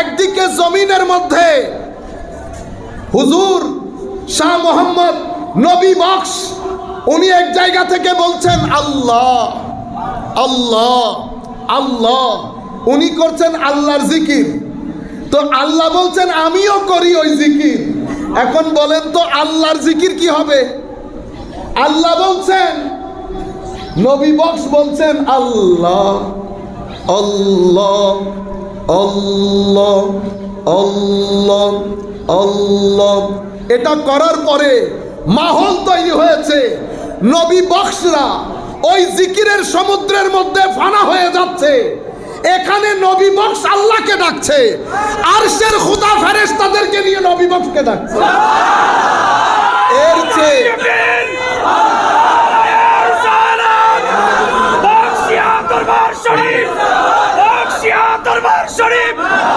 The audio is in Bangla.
একদিকে জমিনের মধ্যে হুজুর শাহ মোহাম্মদ নবী বক্স, উনি এক জায়গা থেকে বলছেন, আল্লাহ আল্লাহ আল্লাহ। উনি করছেন আল্লাহর জিকির। তো আল্লাহ বলছেন, আমিও করি ওই জিকির। এখন বলেন তো আল্লাহর জিকির কি হবে? আল্লাহ বলছেন, নবী বক্স বলছেন, আল্লাহ আল্লাহ। আল্লাহ অল্লম অল্লম এটা করার পরে মাহল তৈরি হয়েছে। নবী বক্সরা ওই জিকিরের সমুদ্রের মধ্যে ফানা হয়ে যাচ্ছে। এখানে নবী বক্স আল্লাহকে ডাকছে। আরশের খুদা ফেরেশ তাদেরকে নিয়ে নবী বক্সকে ডাকছে। শরীফ!